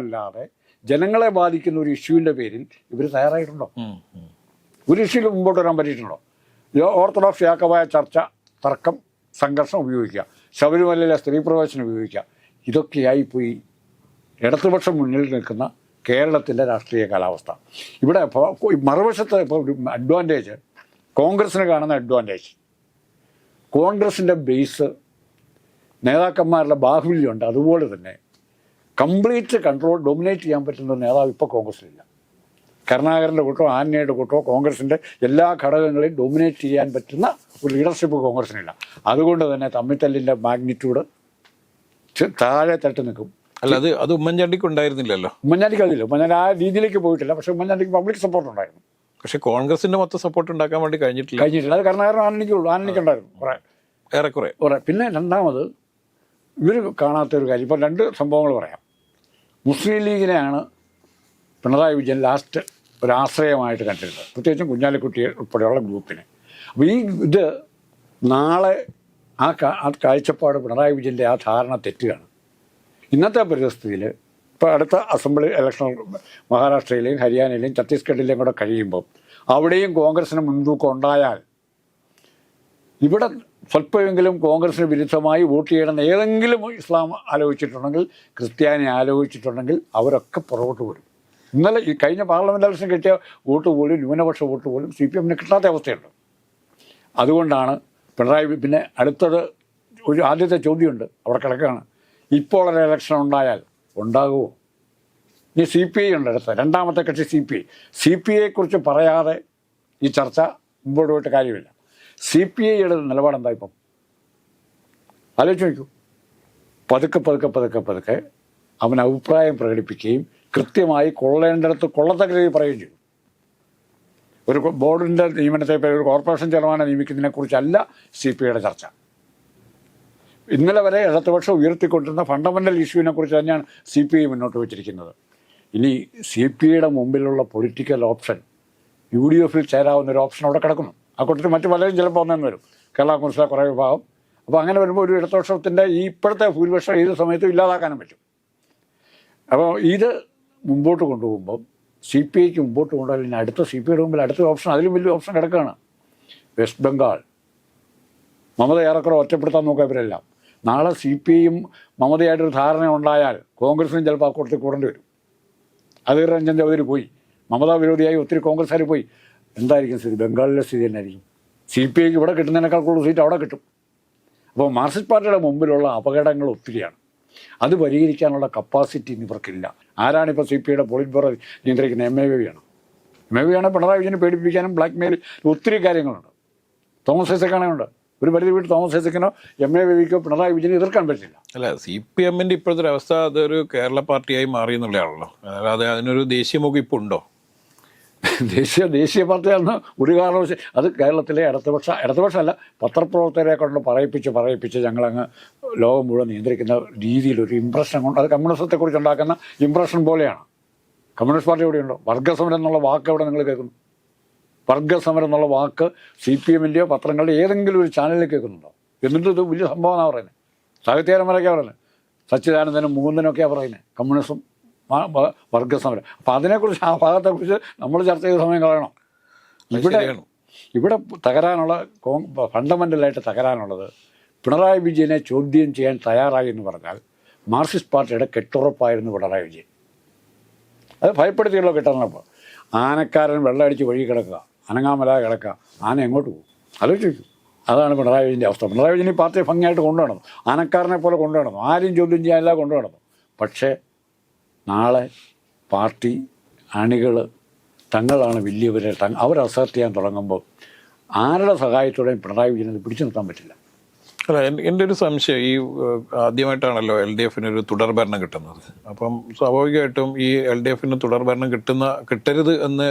Speaker 2: അല്ലാതെ ജനങ്ങളെ ബാധിക്കുന്ന ഒരു ഇഷ്യൂവിന്റെ പേരിൽ ഇവർ തയ്യാറായിട്ടുണ്ടോ ഒരു ഇഷ്യൂവിൽ മുമ്പോട്ട് വരാൻ പറ്റിയിട്ടുണ്ടോ ഓർത്തഡോക്സ് യാക്കവായ ചർച്ച തർക്കം സംഘർഷം ഉപയോഗിക്കുക ശബരിമലയിലെ സ്ത്രീ പ്രവേശനം ഉപയോഗിക്കുക പോയി ഇടതുപക്ഷം മുന്നിൽ നിൽക്കുന്ന കേരളത്തിൻ്റെ രാഷ്ട്രീയ കാലാവസ്ഥ ഇവിടെ മറുവശത്ത് ഇപ്പോൾ ഒരു അഡ്വാൻറ്റേജ് കോൺഗ്രസ്സിന് കാണുന്ന അഡ്വാൻറ്റേജ് കോൺഗ്രസിൻ്റെ ബേസ് നേതാക്കന്മാരുടെ ബാഹുല്യമുണ്ട് അതുപോലെ തന്നെ കംപ്ലീറ്റ് കൺട്രോൾ ഡൊമിനേറ്റ് ചെയ്യാൻ പറ്റുന്ന നേതാവ് ഇപ്പോൾ കോൺഗ്രസ്സിലില്ല കരുണാകരൻ്റെ കൂട്ടോ ആന്നയുടെ കൂട്ടോ കോൺഗ്രസിൻ്റെ എല്ലാ ഘടകങ്ങളെയും ഡൊമിനേറ്റ് ചെയ്യാൻ പറ്റുന്ന ഒരു ലീഡർഷിപ്പ് കോൺഗ്രസ്സിനില്ല അതുകൊണ്ട് തന്നെ തമ്മിത്തല്ലിൻ്റെ മാഗ്നിറ്റ്യൂഡ് താഴെ തട്ട് നിൽക്കും
Speaker 1: അല്ല അത് അത് ഉമ്മൻചാണ്ടിക്ക് ഉണ്ടായിരുന്നില്ലല്ലോ
Speaker 2: ഉമ്മൻചാണ്ടിക്ക് അതില്ല ഉമ്മൻചാണ്ടി ആ രീതിയിലേക്ക് പോയിട്ടില്ല പക്ഷേ ഉമ്മൻചാണ്ടിക്ക് പബ്ലിക് സപ്പോർട്ട് ഉണ്ടായിരുന്നു
Speaker 1: പക്ഷെ കോൺഗ്രസിന്റെ മൊത്തം സപ്പോർട്ട് ഉണ്ടാക്കാൻ വേണ്ടി കഴിഞ്ഞിട്ടില്ല
Speaker 2: കഴിഞ്ഞിട്ടില്ല അത് കാരണം ആനന്ദിക്കുള്ളൂ ആനിക്കുണ്ടായിരുന്നു കുറേ ഏറെക്കുറെ കുറേ പിന്നെ രണ്ടാമത് ഇവർ ഒരു കാര്യം ഇപ്പം രണ്ട് സംഭവങ്ങൾ പറയാം മുസ്ലിം ലീഗിനെയാണ് പിണറായി വിജയൻ ലാസ്റ്റ് ഒരു ആശ്രയമായിട്ട് കണ്ടിരുന്നത് പ്രത്യേകിച്ചും കുഞ്ഞാലിക്കുട്ടിയെ ഉൾപ്പെടെയുള്ള ഗ്രൂപ്പിനെ അപ്പോൾ ഈ ഇത് നാളെ ആ കാഴ്ചപ്പാട് പിണറായി വിജയൻ്റെ ആ ധാരണ തെറ്റുകയാണ് ഇന്നത്തെ പരിതസ്ഥിതിയിൽ ഇപ്പോൾ അടുത്ത അസംബ്ലി ഇലക്ഷൻ മഹാരാഷ്ട്രയിലെയും ഹരിയാനയിലെയും ഛത്തീസ്ഗഡിലെയും കൂടെ കഴിയുമ്പോൾ അവിടെയും കോൺഗ്രസിന് മുൻതൂക്കം ഉണ്ടായാൽ ഇവിടെ സ്വല്പമെങ്കിലും കോൺഗ്രസിന് വിരുദ്ധമായി വോട്ട് ചെയ്യണമെന്ന് ഏതെങ്കിലും ഇസ്ലാം ആലോചിച്ചിട്ടുണ്ടെങ്കിൽ ക്രിസ്ത്യാനി ആലോചിച്ചിട്ടുണ്ടെങ്കിൽ അവരൊക്കെ പുറകോട്ട് വരും ഇന്നലെ ഈ കഴിഞ്ഞ പാർലമെൻറ്റ് ഇലക്ഷൻ കിട്ടിയ വോട്ട് പോലും ന്യൂനപക്ഷ വോട്ട് പോലും സി പി എമ്മിന് കിട്ടാത്ത അവസ്ഥയുണ്ട് അതുകൊണ്ടാണ് പിണറായി പിന്നെ അടുത്തത് ഒരു ആദ്യത്തെ ചോദ്യമുണ്ട് അവിടെ കിടക്കുകയാണ് ഇപ്പോൾ ഒരു ഇലക്ഷൻ ഉണ്ടായാൽ ഉണ്ടാകുമോ ഇനി സി പി ഐ ഉണ്ട് അടുത്ത രണ്ടാമത്തെ കക്ഷി C P I C P കുറിച്ച് പറയാതെ ഈ ചർച്ച മുമ്പോട്ട് പോയിട്ട് കാര്യമില്ല സി പി ഐയുടെ നിലപാടെന്താ ഇപ്പം ആലോചിച്ച് നോക്കൂ പതുക്കെ പതുക്കെ പതുക്കെ പതുക്കെ അവൻ അഭിപ്രായം പ്രകടിപ്പിക്കുകയും കൃത്യമായി കൊള്ളേണ്ടടുത്ത് കൊള്ളത്തക്ക രീതിയിൽ പറയുകയും ചെയ്യും ഒരു ബോർഡിൻ്റെ നിയമനത്തെ ഒരു കോർപ്പറേഷൻ ചെയർമാനെ നിയമിക്കുന്നതിനെക്കുറിച്ചല്ല സി പി ഐയുടെ ചർച്ച ഇന്നലെ വരെ ഇടതുപക്ഷം ഉയർത്തിക്കൊണ്ടിരുന്ന ഫണ്ടമെൻ്റൽ ഇഷ്യൂവിനെ കുറിച്ച് തന്നെയാണ് സി പി ഐ മുന്നോട്ട് വെച്ചിരിക്കുന്നത് ഇനി സി പി ഐയുടെ മുമ്പിലുള്ള പൊളിറ്റിക്കൽ ഓപ്ഷൻ യു ഡി എഫിൽ ചേരാവുന്ന ഒരു ഓപ്ഷൻ അവിടെ കിടക്കുന്നു ആ കൂട്ടത്തിൽ മറ്റു പലരും ചിലപ്പോൾ ഒന്നും വരും കേരള കോൺഗ്രസിലെ കുറേ വിഭാഗം അപ്പോൾ അങ്ങനെ വരുമ്പോൾ ഒരു ഇടതുപക്ഷത്തിൻ്റെ ഈ ഇപ്പോഴത്തെ ഭൂരിപക്ഷം ഏത് സമയത്തും ഇല്ലാതാക്കാനും പറ്റും അപ്പോൾ ഇത് മുമ്പോട്ട് കൊണ്ടുപോകുമ്പോൾ സി പി ഐക്ക് മുമ്പോട്ട് കൊണ്ടുപോയാൽ ഇനി അടുത്ത സി പി ഐയുടെ മുമ്പിൽ അടുത്ത ഓപ്ഷൻ അതിലും വലിയ ഓപ്ഷൻ കിടക്കുകയാണ് വെസ്റ്റ് ബംഗാൾ മമത ഏറെക്കുറെ ഒറ്റപ്പെടുത്താൻ നോക്കുക ഇവരെല്ലാം നാളെ സി പി ഐയും മമതയായിട്ടൊരു ധാരണ ഉണ്ടായാൽ കോൺഗ്രസിനും ചിലപ്പോൾ അക്കൂട്ടത്തിൽ കൂടേണ്ടി വരും അത് രഞ്ജൻ ചൗധരി പോയി മമതാ വിരോധിയായി ഒത്തിരി കോൺഗ്രസ്സുകാർ പോയി എന്തായിരിക്കും സ്ഥിതി ബംഗാളിലെ സ്ഥിതി തന്നെയായിരിക്കും സി പി ഐക്ക് ഇവിടെ കിട്ടുന്നതിനേക്കാൾ കൂടുതൽ സീറ്റ് അവിടെ കിട്ടും അപ്പോൾ മാർക്സിസ്റ്റ് പാർട്ടിയുടെ മുമ്പിലുള്ള അപകടങ്ങൾ ഒത്തിരിയാണ് അത് പരിഹരിക്കാനുള്ള കപ്പാസിറ്റി ഇവർക്കില്ല ആരാണിപ്പോൾ സി പി ഐയുടെ പോളിറ്റ് ബ്യൂറോ നിയന്ത്രിക്കുന്ന എം എ വിയാണ് എം എ വിയാണ് പിണറായി വിജയനെ പേടിപ്പിക്കാനും ബ്ലാക്ക്മെയിൽ ഒത്തിരി കാര്യങ്ങളുണ്ട് തോമസ് ഐസക്കാണേ ഉണ്ട് ഒരു വലിയ വീട്ടിൽ തോമസ് ഐസക്കിനോ എം എ വിവിക്കോ പിണറായി വിജയനോ എതിർക്കാൻ പറ്റില്ല
Speaker 1: അല്ല സി പി എമ്മിൻ്റെ ഇപ്പോഴത്തെ അവസ്ഥ അതൊരു കേരള പാർട്ടിയായി മാറി എന്നുള്ളതാണല്ലോ അതായത് അതിനൊരു ദേശീയ മുഖിപ്പുണ്ടോ
Speaker 2: ദേശീയ ദേശീയ പാർട്ടിയാണ് ഒരു കാരണവശ അത് കേരളത്തിലെ ഇടതുപക്ഷ ഇടതുപക്ഷമല്ല പത്രപ്രവർത്തകരെ കൊണ്ട് പറയിപ്പിച്ച് പറയിപ്പിച്ച് ഞങ്ങളങ്ങ് ലോകം മുഴുവൻ നിയന്ത്രിക്കുന്ന രീതിയിലൊരു ഇമ്പ്രഷൻ കൊണ്ട് അത് കമ്മ്യൂണിസത്തെക്കുറിച്ച് ഉണ്ടാക്കുന്ന ഇമ്പ്രഷൻ പോലെയാണ് കമ്മ്യൂണിസ്റ്റ് പാർട്ടി എവിടെയുണ്ടോ വർഗസമരം എന്നുള്ള വാക്ക് എവിടെ നിങ്ങൾ കേൾക്കുന്നു വർഗസമരം എന്നുള്ള വാക്ക് സി പി എമ്മിൻ്റെയോ പത്രങ്ങളുടെ ഏതെങ്കിലും ഒരു ചാനലിൽ കേൾക്കുന്നുണ്ടോ എന്നിട്ട് ഇത് വലിയ സംഭവമാണ് പറയുന്നത് സാഹിത്യകാരന്മാരൊക്കെ പറയുന്നത് സച്ചിദാനന്ദനും മൂന്നിനൊക്കെയാണ് പറയുന്നത് കമ്മ്യൂണിസം വർഗസമരം അപ്പം അതിനെക്കുറിച്ച് ആ ഭാഗത്തെക്കുറിച്ച് നമ്മൾ ചർച്ച ചെയ്ത സമയം കളയണം ഇവിടെ ഇവിടെ തകരാനുള്ള ഫണ്ടമെൻ്റലായിട്ട് തകരാനുള്ളത് പിണറായി വിജയനെ ചോദ്യം ചെയ്യാൻ തയ്യാറായി എന്ന് പറഞ്ഞാൽ മാർക്സിസ്റ്റ് പാർട്ടിയുടെ കെട്ടുറപ്പായിരുന്നു പിണറായി വിജയൻ അത് ഭയപ്പെടുത്തിയുള്ള കെട്ടുറപ്പ് ആനക്കാരൻ വെള്ളമടിച്ച് വഴി കിടക്കുക അനങ്ങാമല കിടക്കുക ആന എങ്ങോട്ട് പോകും ആലോചിച്ചു അതാണ് പിണറായി വിജയൻ്റെ അവസ്ഥ പിണറായി വിജയൻ ഈ പാർട്ടിയെ ഭംഗിയായിട്ട് കൊണ്ടുനടന്നു ആനക്കാരനെ പോലെ കൊണ്ടുനടന്നു ആരും ചോദ്യം ചെയ്യാനില്ല കൊണ്ടുനടന്നു പക്ഷേ നാളെ പാർട്ടി അണികൾ തങ്ങളാണ് വലിയവരെ അവർ അസർട്ട് ചെയ്യാൻ തുടങ്ങുമ്പോൾ ആരുടെ സഹായത്തോടെയും പിണറായി വിജയനെ പിടിച്ചു നിർത്താൻ പറ്റില്ല
Speaker 1: അല്ല എൻ്റെ ഒരു സംശയം ഈ ആദ്യമായിട്ടാണല്ലോ എൽ ഡി എഫിന് ഒരു തുടർ ഭരണം കിട്ടുന്നത് അപ്പം സ്വാഭാവികമായിട്ടും ഈ എൽ ഡി എഫിന് തുടർ ഭരണം കിട്ടുന്ന കിട്ടരുത് എന്ന്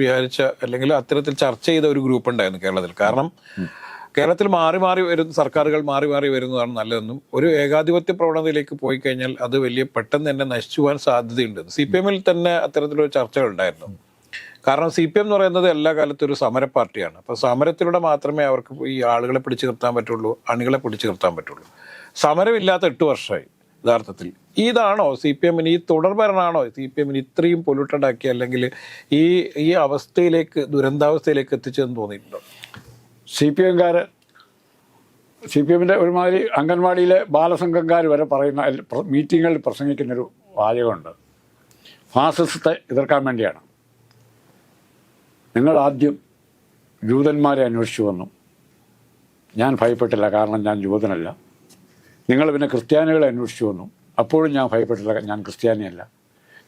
Speaker 1: വിചാരിച്ച അല്ലെങ്കിൽ അത്തരത്തിൽ ചർച്ച ചെയ്ത ഒരു ഗ്രൂപ്പ് ഉണ്ടായിരുന്നു കേരളത്തിൽ കാരണം കേരളത്തിൽ മാറി മാറി വരുന്ന സർക്കാരുകൾ മാറി മാറി വരുന്നതാണ് നല്ലതെന്നും ഒരു ഏകാധിപത്യ പ്രവണതയിലേക്ക് പോയി കഴിഞ്ഞാൽ അത് വലിയ പെട്ടെന്ന് തന്നെ നശിച്ചു പോകാൻ സാധ്യതയുണ്ടെന്ന് സി പി എമ്മിൽ തന്നെ അത്തരത്തിലൊരു ചർച്ചകൾ ഉണ്ടായിരുന്നു കാരണം സി പി എം എന്ന് പറയുന്നത് എല്ലാ കാലത്തും ഒരു സമര പാർട്ടിയാണ് അപ്പോൾ സമരത്തിലൂടെ മാത്രമേ അവർക്ക് ഈ ആളുകളെ പിടിച്ചു നിർത്താൻ പറ്റുള്ളൂ അണികളെ പിടിച്ചു നിർത്താൻ പറ്റുള്ളൂ സമരമില്ലാത്ത എട്ട് വർഷമായി യഥാർത്ഥത്തിൽ ഇതാണോ സി പി എമ്മിന് ഈ തുടർഭരണമാണോ സി പി എമ്മിന് ഇത്രയും പൊല്യൂട്ടഡ് ആക്കി അല്ലെങ്കിൽ ഈ ഈ അവസ്ഥയിലേക്ക് ദുരന്താവസ്ഥയിലേക്ക് എത്തിച്ചതെന്ന് തോന്നിയിട്ടുണ്ടോ
Speaker 2: സി പി എംകാർ സി പി എമ്മിൻ്റെ ഒരുമാതിരി അംഗൻവാടിയിലെ ബാലസംഘംകാർ വരെ പറയുന്ന മീറ്റിങ്ങുകളിൽ പ്രസംഗിക്കുന്നൊരു വാചകമുണ്ട് ഫാസിസത്തെ എതിർക്കാൻ വേണ്ടിയാണ് നിങ്ങൾ ആദ്യം ജൂതന്മാരെ അന്വേഷിച്ചു വന്നു ഞാൻ ഭയപ്പെട്ടില്ല കാരണം ഞാൻ ജൂതനല്ല നിങ്ങൾ പിന്നെ ക്രിസ്ത്യാനികളെ അന്വേഷിച്ചു വന്നു അപ്പോഴും ഞാൻ ഭയപ്പെട്ടില്ല ഞാൻ ക്രിസ്ത്യാനിയല്ല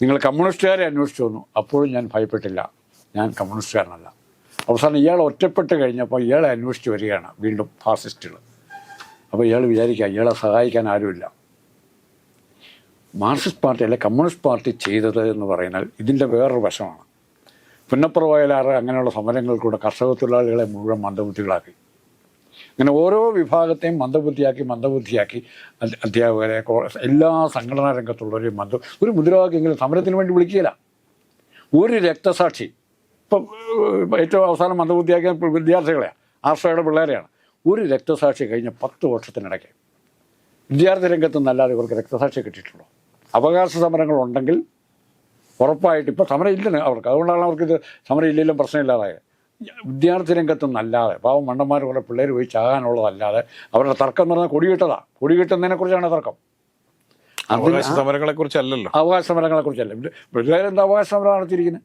Speaker 2: നിങ്ങൾ കമ്മ്യൂണിസ്റ്റുകാരെ അന്വേഷിച്ചു വന്നു അപ്പോഴും ഞാൻ ഭയപ്പെട്ടില്ല ഞാൻ കമ്മ്യൂണിസ്റ്റുകാരനല്ല അവസാനം ഇയാൾ ഒറ്റപ്പെട്ട് കഴിഞ്ഞപ്പോൾ ഇയാളെ അന്വേഷിച്ച് വരികയാണ് വീണ്ടും ഫാസിസ്റ്റുകൾ അപ്പോൾ ഇയാൾ വിചാരിക്കുക ഇയാളെ സഹായിക്കാൻ ആരുമില്ല മാർക്സിസ്റ്റ് പാർട്ടി അല്ലെ കമ്മ്യൂണിസ്റ്റ് പാർട്ടി ചെയ്തത് എന്ന് പറയുന്നത് ഇതിൻ്റെ വേറൊരു വശമാണ് പുന്നപ്പുറ വയലാറ് അങ്ങനെയുള്ള സമരങ്ങളിൽ കൂടെ കർഷക തൊഴിലാളികളെ മുഴുവൻ മന്ദബുദ്ധികളാക്കി അങ്ങനെ ഓരോ വിഭാഗത്തെയും മന്ദബുദ്ധിയാക്കി മന്ദബുദ്ധിയാക്കി അധ്യാപകരെ എല്ലാ സംഘടനാ രംഗത്തുള്ളവരെയും മന്ദ ഒരു മുദ്രാവാക്യമെങ്കിലും സമരത്തിന് വേണ്ടി വിളിക്കുകയില്ല ഒരു രക്തസാക്ഷി ഇപ്പം ഏറ്റവും അവസാനം മന്ദബുദ്ധിയാക്കിയ വിദ്യാർത്ഥികളെയാണ് ആർഷയുടെ പിള്ളേരെയാണ് ഒരു രക്തസാക്ഷി കഴിഞ്ഞ പത്ത് വർഷത്തിനിടയ്ക്ക് വിദ്യാർത്ഥി രംഗത്ത് നിന്നല്ലാതെ ഇവർക്ക് രക്തസാക്ഷി കിട്ടിയിട്ടുള്ളൂ അവകാശ സമരങ്ങളുണ്ടെങ്കിൽ ഉറപ്പായിട്ട് ഇപ്പോൾ ഇല്ലെന്ന് അവർക്ക് അതുകൊണ്ടാണ് അവർക്ക് ഇത് ഇല്ലെങ്കിലും പ്രശ്നമില്ലാതായത് വിദ്യാർത്ഥി രംഗത്തും അല്ലാതെ പാവം മണ്ടന്മാർ കുറേ പിള്ളേർ പോയി ചാകാനുള്ളതല്ലാതെ അവരുടെ തർക്കം എന്ന് പറഞ്ഞാൽ കൊടികിട്ടതാണ് കൊടികിട്ടുന്നതിനെ കുറിച്ചാണ് തർക്കം
Speaker 1: അവകാശ സമരങ്ങളെ കുറിച്ചല്ലല്ലോ
Speaker 2: അവകാശ സമരങ്ങളെ കുറിച്ചല്ല പിള്ളേരെന്താ അവകാശ സമരം നടത്തിയിരിക്കുന്നത്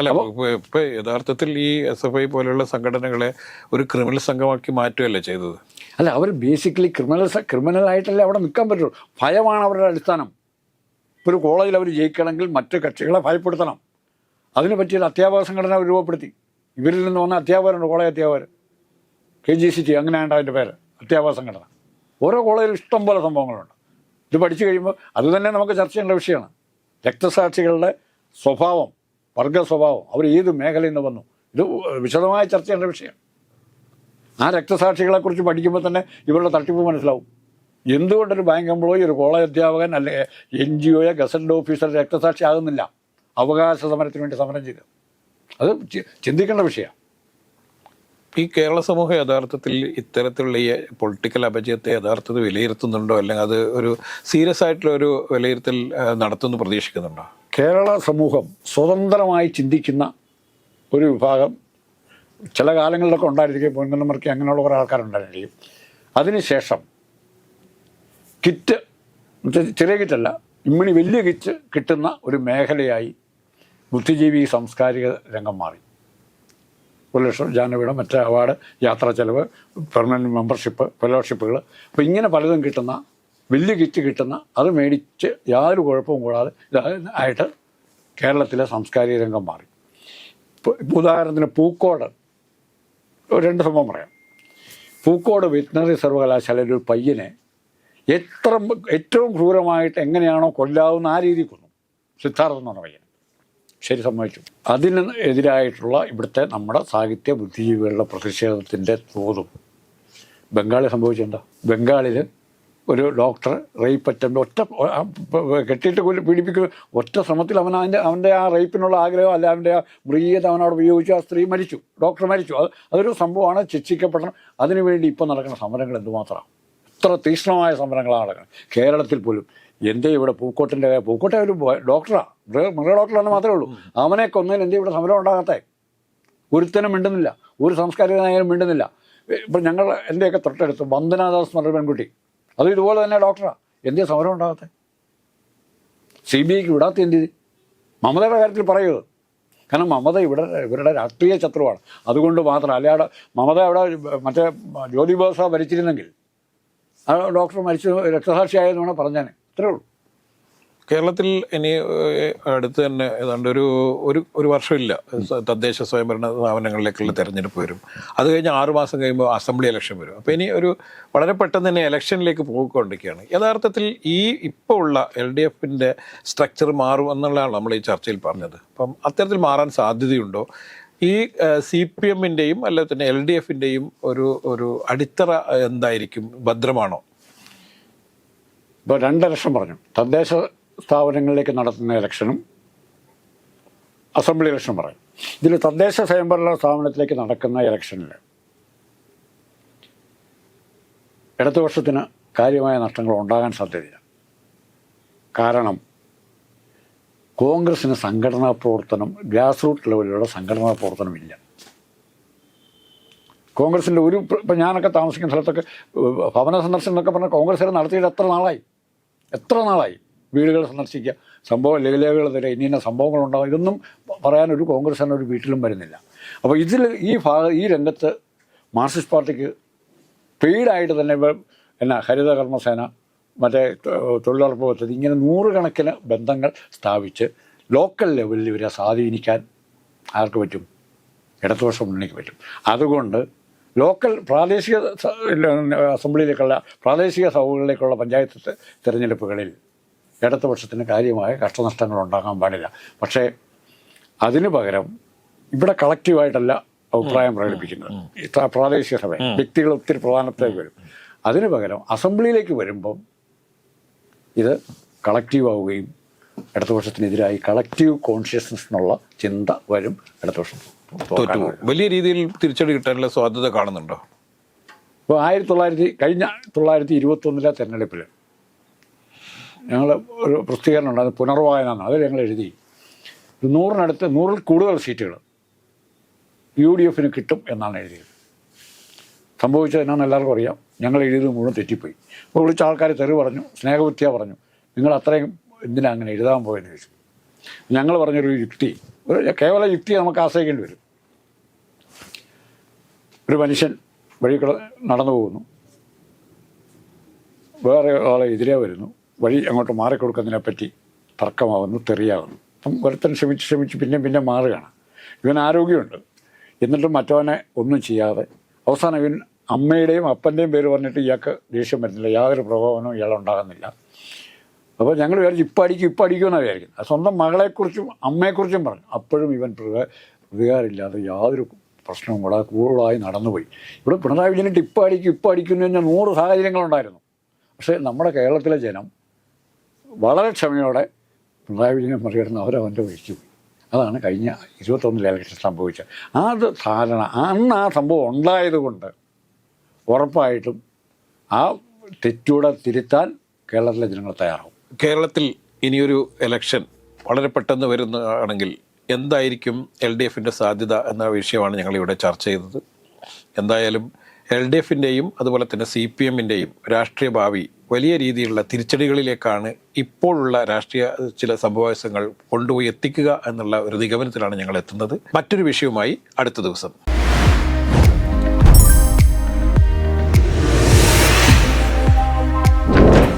Speaker 1: അല്ല ഇപ്പൊ യഥാർത്ഥത്തിൽ ഈ എസ് എഫ് ഐ പോലെയുള്ള സംഘടനകളെ ഒരു ക്രിമിനൽ സംഘമാക്കി മാറ്റുകയല്ലേ ചെയ്തത്
Speaker 2: അല്ല അവർ ബേസിക്കലി ക്രിമിനൽ ക്രിമിനൽ ആയിട്ടല്ലേ അവിടെ നിൽക്കാൻ പറ്റുള്ളൂ ഭയമാണ് അവരുടെ അടിസ്ഥാനം ഒരു കോളേജിൽ അവർ ജയിക്കണമെങ്കിൽ മറ്റു കക്ഷികളെ ഭയപ്പെടുത്തണം അതിനു പറ്റിയൊരു അധ്യാപക സംഘടന രൂപപ്പെടുത്തി ഇവരിൽ നിന്ന് വന്ന അധ്യാപകരുണ്ട് കോളേജ് അധ്യാപകർ കെ ജി സി ടി അങ്ങനെയാണ് അതിൻ്റെ പേര് അധ്യാപക സംഘടന ഓരോ കോളേജിലും ഇഷ്ടംപോലെ സംഭവങ്ങളുണ്ട് ഇത് പഠിച്ചു കഴിയുമ്പോൾ അത് തന്നെ നമുക്ക് ചർച്ച ചെയ്യേണ്ട വിഷയമാണ് രക്തസാക്ഷികളുടെ സ്വഭാവം വർഗ സ്വഭാവം അവർ ഏത് മേഖലയിൽ നിന്ന് വന്നു ഇത് വിശദമായ ചർച്ച ചെയ്യേണ്ട വിഷയമാണ് ആ രക്തസാക്ഷികളെക്കുറിച്ച് പഠിക്കുമ്പോൾ തന്നെ ഇവരുടെ തട്ടിപ്പ് മനസ്സിലാവും എന്തുകൊണ്ടൊരു ബാങ്ക് എംപ്ലോയി ഒരു കോളേജ് അധ്യാപകൻ അല്ലെങ്കിൽ എൻ ജി ഒയെ ഗസറ്റഡ് ഓഫീസർ രക്തസാക്ഷി ആകുന്നില്ല അവകാശ സമരത്തിന് വേണ്ടി സമരം ചെയ്ത് അത് ചിന്തിക്കേണ്ട വിഷയമാണ്
Speaker 1: ഈ കേരള സമൂഹം യഥാർത്ഥത്തിൽ ഇത്തരത്തിലുള്ള ഈ പൊളിറ്റിക്കൽ അപജയത്തെ യഥാർത്ഥത്തിൽ വിലയിരുത്തുന്നുണ്ടോ അല്ലെങ്കിൽ അത് ഒരു സീരിയസ് ആയിട്ടുള്ള ഒരു വിലയിരുത്തൽ നടത്തുമെന്ന് പ്രതീക്ഷിക്കുന്നുണ്ടോ
Speaker 2: കേരള സമൂഹം സ്വതന്ത്രമായി ചിന്തിക്കുന്ന ഒരു വിഭാഗം ചില കാലങ്ങളിലൊക്കെ ഉണ്ടായിരിക്കും പൊൻകുന്നമർക്കി അങ്ങനെയുള്ള കുറേ ആൾക്കാരുണ്ടായിരിക്കും അതിനുശേഷം കിറ്റ് ചെറിയ കിറ്റല്ല ഇമ്മിണി വലിയ കിറ്റ് കിട്ടുന്ന ഒരു മേഖലയായി ബുദ്ധിജീവി സാംസ്കാരിക രംഗം മാറി ഒരു ലക്ഷം ജാനവിയുടെ മറ്റേ അവാർഡ് യാത്രാ ചെലവ് പെർമനൻറ്റ് മെമ്പർഷിപ്പ് ഫെലോഷിപ്പുകൾ അപ്പം ഇങ്ങനെ പലതും കിട്ടുന്ന വലിയ കിറ്റ് കിട്ടുന്ന അത് മേടിച്ച് യാതൊരു കുഴപ്പവും കൂടാതെ ആയിട്ട് കേരളത്തിലെ സാംസ്കാരിക രംഗം മാറി ഉദാഹരണത്തിന് പൂക്കോട് രണ്ട് സംഭവം പറയാം പൂക്കോട് വെറ്റിനറി സർവകലാശാലയിലൊരു പയ്യനെ എത്ര ഏറ്റവും ക്രൂരമായിട്ട് എങ്ങനെയാണോ കൊല്ലാവുന്ന ആ രീതിയിൽ കൊന്നു സിദ്ധാർത്ഥൻ എന്ന് പറഞ്ഞ പയ്യൻ ശരി സമ്മതിച്ചു അതിന് എതിരായിട്ടുള്ള ഇവിടുത്തെ നമ്മുടെ സാഹിത്യ ബുദ്ധിജീവികളുടെ പ്രതിഷേധത്തിൻ്റെ തോതും ബംഗാളിൽ സംഭവിച്ചിട്ടുണ്ടോ ബംഗാളിൽ ഒരു ഡോക്ടർ റേപ്പ് അറ്റംപ്റ്റ് ഒറ്റ കെട്ടിയിട്ട് കൊല്ലി പീഡിപ്പിക്കുക ഒറ്റ ശ്രമത്തിൽ അവൻ അതിൻ്റെ അവൻ്റെ ആ റേപ്പിനുള്ള ആഗ്രഹം അല്ല അവൻ്റെ ആ മൃഗീയത അവനോട് ഉപയോഗിച്ചു ആ സ്ത്രീ മരിച്ചു ഡോക്ടർ മരിച്ചു അത് അതൊരു സംഭവമാണ് ശിക്ഷിക്കപ്പെടണം അതിനുവേണ്ടി ഇപ്പം നടക്കുന്ന സമരങ്ങൾ എന്തുമാത്രമാണ് അത്ര തീക്ഷ്ണമായ സമരങ്ങളാണ് നടക്കുന്നത് കേരളത്തിൽ പോലും എൻ്റെ ഇവിടെ പൂക്കോട്ടിൻ്റെ പൂക്കോട്ടെ ഒരു ഡോക്ടറാണ് മൃഗ ഡോക്ടറാണ് മാത്രമേ ഉള്ളൂ അവനെ കൊന്നതിൽ എൻ്റെ ഇവിടെ സമരം ഉണ്ടാകാത്ത ഒരുത്തനും മിണ്ടുന്നില്ല ഒരു സാംസ്കാരിക നായകനും മിണ്ടുന്നില്ല ഇപ്പം ഞങ്ങൾ എൻ്റെയൊക്കെ തൊട്ടടുത്ത് വന്ദനാദാസ് എന്നൊരു പെൺകുട്ടി അതും ഇതുപോലെ തന്നെ ഡോക്ടറാണ് എന്തേ സമരം ഉണ്ടാകാത്ത സി ബി ഐക്ക് വിടാത്ത എന്ത് മമതയുടെ കാര്യത്തിൽ പറയൂ കാരണം മമത ഇവിടെ ഇവരുടെ രാഷ്ട്രീയ ശത്രുവാണ് അതുകൊണ്ട് മാത്രം അല്ലാതെ മമത അവിടെ മറ്റേ ജ്യോതിബോസ ഭരിച്ചിരുന്നെങ്കിൽ ആ ഡോക്ടർ മരിച്ചു രക്തസാക്ഷിയായെന്നാണ് പറഞ്ഞേ ഇത്രേ ഉള്ളൂ
Speaker 1: കേരളത്തിൽ ഇനി അടുത്ത് തന്നെ ഏതാണ്ട് ഒരു ഒരു ഒരു വർഷമില്ല തദ്ദേശ സ്വയംഭരണ സ്ഥാപനങ്ങളിലേക്കുള്ള തെരഞ്ഞെടുപ്പ് വരും അത് കഴിഞ്ഞ് ആറുമാസം കഴിയുമ്പോൾ അസംബ്ലി ഇലക്ഷൻ വരും അപ്പോൾ ഇനി ഒരു വളരെ പെട്ടെന്ന് തന്നെ ഇലക്ഷനിലേക്ക് പോയിക്കൊണ്ടിരിക്കുകയാണ് യഥാർത്ഥത്തിൽ ഈ ഇപ്പോൾ ഉള്ള എൽ ഡി എഫിൻ്റെ സ്ട്രക്ചർ മാറും എന്നുള്ളതാണ് നമ്മൾ ഈ ചർച്ചയിൽ പറഞ്ഞത് അപ്പം അത്തരത്തിൽ മാറാൻ സാധ്യതയുണ്ടോ ഈ സി പി എമ്മിൻ്റെയും അല്ലെ തന്നെ എൽ ഡി എഫിൻ്റെയും ഒരു ഒരു അടിത്തറ എന്തായിരിക്കും ഭദ്രമാണോ
Speaker 2: ഇപ്പോൾ രണ്ട് ലക്ഷം പറഞ്ഞു തദ്ദേശ സ്ഥാപനങ്ങളിലേക്ക് നടത്തുന്ന ഇലക്ഷനും അസംബ്ലി ഇലക്ഷൻ പറയും ഇതിൽ തദ്ദേശ സ്വയംഭരണ സ്ഥാപനത്തിലേക്ക് നടക്കുന്ന ഇലക്ഷനിൽ ഇടതുപക്ഷത്തിന് കാര്യമായ നഷ്ടങ്ങൾ ഉണ്ടാകാൻ സാധ്യതയില്ല കാരണം കോൺഗ്രസിന് സംഘടനാ പ്രവർത്തനം ഗ്രാസ് റൂട്ട് ലെവലിലുള്ള സംഘടനാ പ്രവർത്തനമില്ല കോൺഗ്രസിൻ്റെ ഒരു ഇപ്പം ഞാനൊക്കെ താമസിക്കുന്ന സ്ഥലത്തൊക്കെ ഭവന സന്ദർശനം എന്നൊക്കെ പറഞ്ഞാൽ വരെ നടത്തിയിട്ട് എത്ര നാളായി എത്ര നാളായി വീടുകൾ സന്ദർശിക്കുക സംഭവം ലഘുലേഖകൾ തരെ ഇനി ഇന്ന സംഭവങ്ങളുണ്ടാകും ഇതൊന്നും പറയാൻ ഒരു തന്നെ ഒരു വീട്ടിലും വരുന്നില്ല അപ്പോൾ ഇതിൽ ഈ ഭാഗ ഈ രംഗത്ത് മാർക്സിസ്റ്റ് പാർട്ടിക്ക് പെയ്ഡായിട്ട് തന്നെ എന്നാ ഹരിതകർമ്മസേന മറ്റേ തൊഴിലുറപ്പ് പദ്ധതി ഇങ്ങനെ നൂറുകണക്കിന് ബന്ധങ്ങൾ സ്ഥാപിച്ച് ലോക്കൽ ലെവലിൽ ഇവരെ സ്വാധീനിക്കാൻ ആർക്ക് പറ്റും ഇടതുപക്ഷ മുന്നണിക്ക് പറ്റും അതുകൊണ്ട് ലോക്കൽ പ്രാദേശിക അസംബ്ലിയിലേക്കുള്ള പ്രാദേശിക സഭകളിലേക്കുള്ള പഞ്ചായത്ത് തിരഞ്ഞെടുപ്പുകളിൽ ഇടതുപക്ഷത്തിന് കാര്യമായ കഷ്ടനഷ്ടങ്ങൾ ഉണ്ടാകാൻ പാടില്ല പക്ഷേ അതിനു പകരം ഇവിടെ കളക്റ്റീവായിട്ടല്ല അഭിപ്രായം പ്രകടിപ്പിക്കുന്നത് പ്രാദേശിക സഭ വ്യക്തികൾ ഒത്തിരി പ്രധാനപ്പെട്ട വരും അതിനു പകരം അസംബ്ലിയിലേക്ക് വരുമ്പം ഇത് കളക്റ്റീവ് ആവുകയും ഇടതുപക്ഷത്തിനെതിരായി കളക്റ്റീവ് കോൺഷ്യസ്നസ് എന്നുള്ള ചിന്ത വരും ഇടതുപക്ഷം
Speaker 1: വലിയ രീതിയിൽ തിരിച്ചടി കിട്ടാനുള്ള സാധ്യത കാണുന്നുണ്ടോ
Speaker 2: ഇപ്പോൾ ആയിരത്തി തൊള്ളായിരത്തി കഴിഞ്ഞ തൊള്ളായിരത്തി ഇരുപത്തൊന്നിലെ തെരഞ്ഞെടുപ്പിൽ ഞങ്ങൾ ഒരു പ്രസിദ്ധീകരണം ഉണ്ട് അത് പുനർവായന എന്ന് അതിൽ ഞങ്ങൾ എഴുതി നൂറിനടുത്ത് നൂറിൽ കൂടുതൽ സീറ്റുകൾ യു ഡി എഫിന് കിട്ടും എന്നാണ് എഴുതിയത് സംഭവിച്ചത് എന്നാന്ന് എല്ലാവർക്കും അറിയാം ഞങ്ങൾ എഴുതിയത് മുഴുവൻ തെറ്റിപ്പോയി അപ്പോൾ വിളിച്ച ആൾക്കാർ തെറി പറഞ്ഞു സ്നേഹവിദ്യ പറഞ്ഞു നിങ്ങൾ അത്രയും എന്തിനാ അങ്ങനെ എഴുതാൻ പോയെന്ന് ചോദിച്ചു ഞങ്ങൾ പറഞ്ഞൊരു യുക്തി ഒരു കേവല യുക്തി നമുക്ക് ആശ്രയിക്കേണ്ടി വരും ഒരു മനുഷ്യൻ വഴി നടന്നു പോകുന്നു വേറെ ആളെ എതിരെ വരുന്നു വഴി അങ്ങോട്ട് മാറിക്കൊടുക്കുന്നതിനെപ്പറ്റി തർക്കമാവുന്നു തെറിയാവുന്നു അപ്പം ഒരുത്തൻ ശ്രമിച്ച് ശ്രമിച്ച് പിന്നെ പിന്നെ മാറുകയാണ് ഇവൻ ആരോഗ്യമുണ്ട് എന്നിട്ടും മറ്റവനെ ഒന്നും ചെയ്യാതെ അവസാനം ഇവൻ അമ്മയുടെയും അപ്പൻ്റെയും പേര് പറഞ്ഞിട്ട് ഇയാൾക്ക് ദേഷ്യം വരുന്നില്ല യാതൊരു പ്രകോപനവും ഇയാൾ ഉണ്ടാകുന്നില്ല അപ്പോൾ ഞങ്ങൾ വിചാരിച്ചു ഇപ്പം അടിക്കും ഇപ്പം അടിക്കുമെന്നാണ് വിചാരിക്കുന്നത് സ്വന്തം മകളെക്കുറിച്ചും അമ്മയെക്കുറിച്ചും പറഞ്ഞു അപ്പോഴും ഇവൻ പ്രതികാരമില്ലാതെ യാതൊരു പ്രശ്നവും കൂടെ കൂടുതലായി നടന്നുപോയി ഇവിടെ പിണറായി വിജയനിട്ട് ഇപ്പം അടിക്കും ഇപ്പം അടിക്കുന്നു കഴിഞ്ഞാൽ നൂറ് സാഹചര്യങ്ങളുണ്ടായിരുന്നു പക്ഷേ നമ്മുടെ കേരളത്തിലെ ജനം വളരെ ക്ഷമയോടെ പിണറായി വിജയനെ മറികടന്ന് അവരവൻ്റെ ഒഴിച്ചു പോയി അതാണ് കഴിഞ്ഞ ഇരുപത്തൊന്നിലെ ഇലക്ഷൻ സംഭവിച്ചത് ആ ധാരണ അന്ന് ആ സംഭവം ഉണ്ടായതുകൊണ്ട് ഉറപ്പായിട്ടും ആ തെറ്റൂടെ തിരുത്താൻ കേരളത്തിലെ ജനങ്ങൾ തയ്യാറാവും കേരളത്തിൽ ഇനിയൊരു ഇലക്ഷൻ വളരെ പെട്ടെന്ന് വരുന്നതാണെങ്കിൽ എന്തായിരിക്കും എൽ ഡി എഫിൻ്റെ സാധ്യത എന്ന വിഷയമാണ് ഞങ്ങളിവിടെ ചർച്ച ചെയ്തത് എന്തായാലും എൽ ഡി എഫിൻ്റെയും അതുപോലെ തന്നെ സി പി എമ്മിൻ്റെയും രാഷ്ട്രീയ ഭാവി വലിയ രീതിയിലുള്ള തിരിച്ചടികളിലേക്കാണ് ഇപ്പോഴുള്ള രാഷ്ട്രീയ ചില സംഭവവിശങ്ങൾ കൊണ്ടുപോയി എത്തിക്കുക എന്നുള്ള ഒരു നിഗമനത്തിലാണ് ഞങ്ങൾ എത്തുന്നത് മറ്റൊരു വിഷയവുമായി അടുത്ത ദിവസം